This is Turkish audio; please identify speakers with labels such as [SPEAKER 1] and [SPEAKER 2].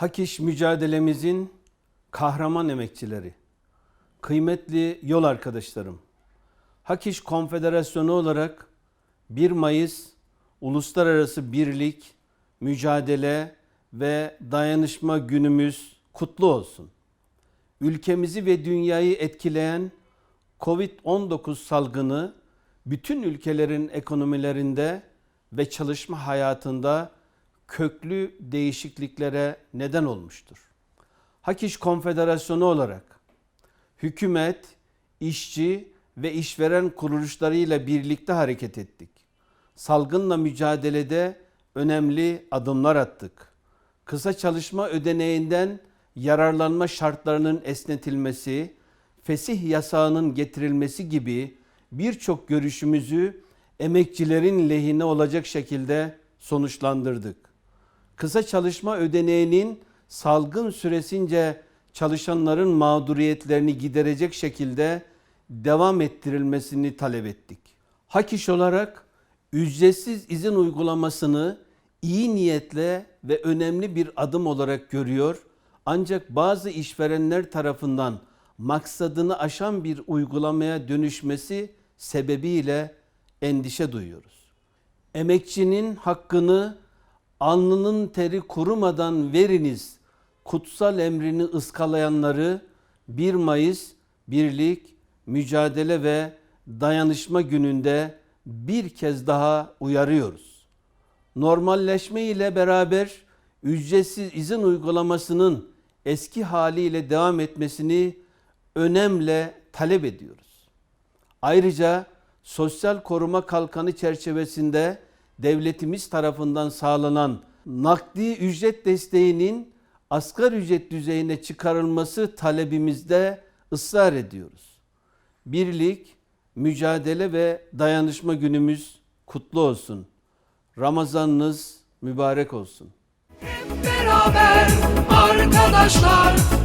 [SPEAKER 1] Hak mücadelemizin kahraman emekçileri, kıymetli yol arkadaşlarım, Hak Konfederasyonu olarak 1 Mayıs Uluslararası Birlik, Mücadele ve Dayanışma Günümüz kutlu olsun. Ülkemizi ve dünyayı etkileyen Covid-19 salgını bütün ülkelerin ekonomilerinde ve çalışma hayatında köklü değişikliklere neden olmuştur. Hak Konfederasyonu olarak hükümet, işçi ve işveren kuruluşlarıyla birlikte hareket ettik. Salgınla mücadelede önemli adımlar attık. Kısa çalışma ödeneğinden yararlanma şartlarının esnetilmesi, fesih yasağının getirilmesi gibi birçok görüşümüzü emekçilerin lehine olacak şekilde sonuçlandırdık. Kısa çalışma ödeneğinin salgın süresince çalışanların mağduriyetlerini giderecek şekilde devam ettirilmesini talep ettik. Hak iş olarak ücretsiz izin uygulamasını iyi niyetle ve önemli bir adım olarak görüyor. Ancak bazı işverenler tarafından maksadını aşan bir uygulamaya dönüşmesi sebebiyle endişe duyuyoruz. Emekçinin hakkını alnının teri kurumadan veriniz kutsal emrini ıskalayanları 1 Mayıs Birlik, Mücadele ve Dayanışma gününde bir kez daha uyarıyoruz. Normalleşme ile beraber ücretsiz izin uygulamasının eski haliyle devam etmesini önemle talep ediyoruz. Ayrıca sosyal koruma kalkanı çerçevesinde devletimiz tarafından sağlanan nakdi ücret desteğinin asgari ücret düzeyine çıkarılması talebimizde ısrar ediyoruz. Birlik, mücadele ve dayanışma günümüz kutlu olsun. Ramazanınız mübarek olsun.
[SPEAKER 2] Beraber arkadaşlar